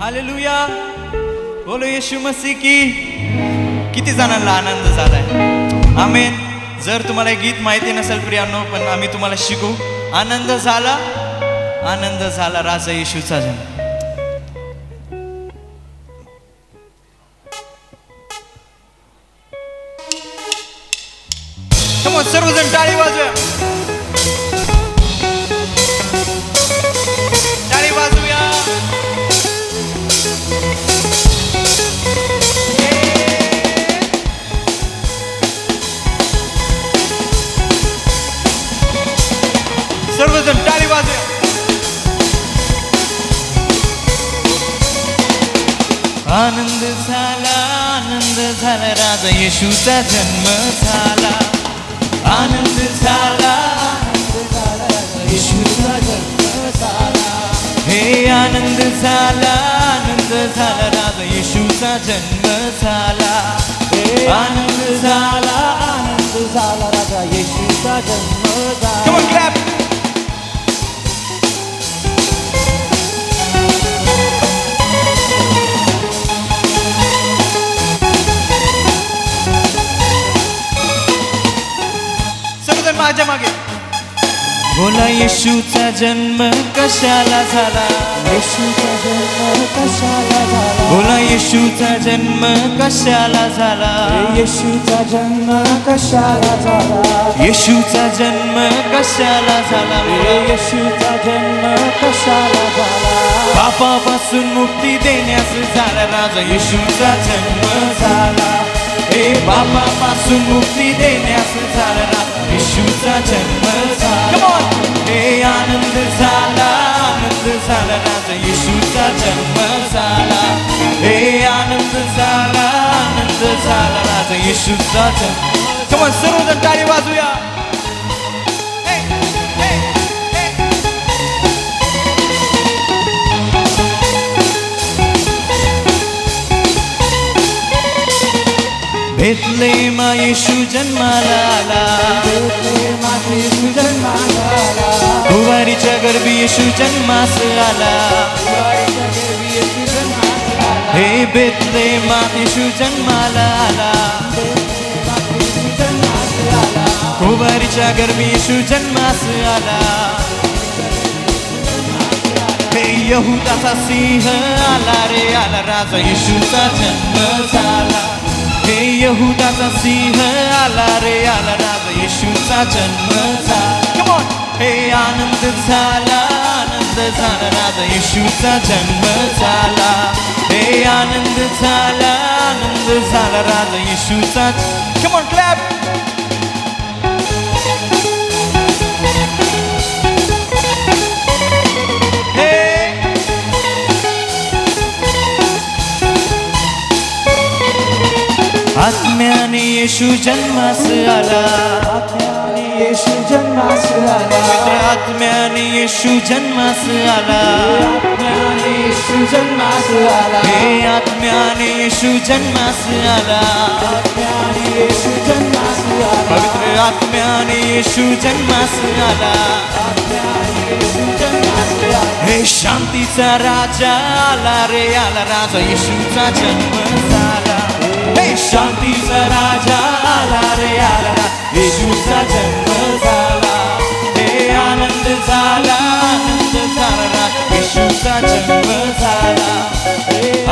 Hallelujah बोलो येशू मसीह की किती जणांना आनंद झालाय. आमेन जर तुम्हाला गीत माहिती नसेल प्रियांनो पण आम्ही तुम्हाला शिकू. आनंद झाला आनंद झाला राजा येशूचा जन्म. सर्वजण टाळी वाजूया आनंद झाला आनंद झाला राजा येशूचा जन्म झाला. आनंद झाला येशूचा जन्म झाला. हे आनंद झाला आनंद झाला राजा येशूचा जन्म झाला. हे आनंद झाला आनंद झाला राजा येशूचा जन्म झाला. माझ्या मागे. बोला येशूचा जन्म कशाला झाला? येशूचा जन्म कशाला झाला? बोला येशूचा जन्म कशाला झाला? येशूचा जन्म कशाला झाला? येशूचा जन्म कशाला झाला? येशूचा जन्म कशाला झाला? पापापासून मुक्ती देण्यास झाला राजा. येशूचा जन्म झाला. हे पापापासून मुक्ती देण्यास झाला राजा येशूचा जन्म झाला हे आनंद झाला आनंद झाला राजा येशूचा जन्म झाला हे आनंद झाला आनंद झाला राजा येशूचा जन्म Come on, सर्वजण टाळी वाजूया Hey, भेटले मा येशू जन्माला आला माझे गर्भी येशू जन्मास आला. हे भेटले मा येशू जन्माला आला येशू कुवारीच्या गर्भी येशू जन्मास आला. हे यहुदाचा सिंह आला रे आला राजा येशूचा जन्म झाला. यहुदाचा सिंह आला रे आला राजा येशूचा जन्म झाला Come on! हे आनंद झाला आनंद झाला राजा येशूचा जन्म झाला हे आनंद झाला आनंद झाला राजा येशूचा Come येशू जन्मास आला. आत्म्याने येशू जन्मास आला. पवित्र आत्म्याने येशू जन्मास आला. आत्म्याने येशू जन्मास आला. हे आत्म्याने येशू जन्मास आला. आत्म्याने येशू जन्मास आला. पवित्र आत्म्याने येशू जन्मास आला. हे शांतीचा राजा आला रे आला राजा येशूचा जन्म झाला. शांतीचा राजा आला रे आला येशूचा जन्म झाला. हे आनंद झाला आनंद झाला येशूचा जन्म झाला.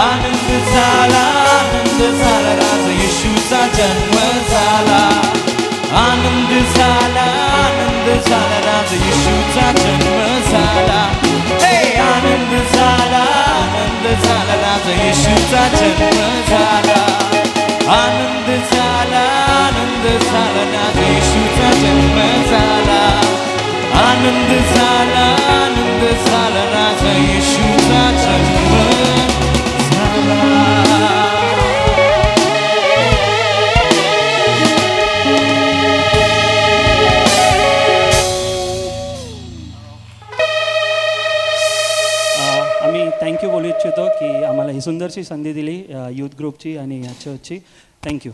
आनंद झाला आनंद झाला राजा येशूचा जन्म झाला. आनंद झाला आनंद झाला राज येशूचा जन्म झाला. हे आनंद झाला आनंद झाला राज येशूचा जन्म झाला. आनंद झाला आनंद झाला राजा येशूचा जन्म झाला. आम्ही थँक्यू बोलू इच्छितो की आम्हाला ही सुंदरशी संधी दिली यूथ ग्रुपची आणि या चर्चची थँक्यू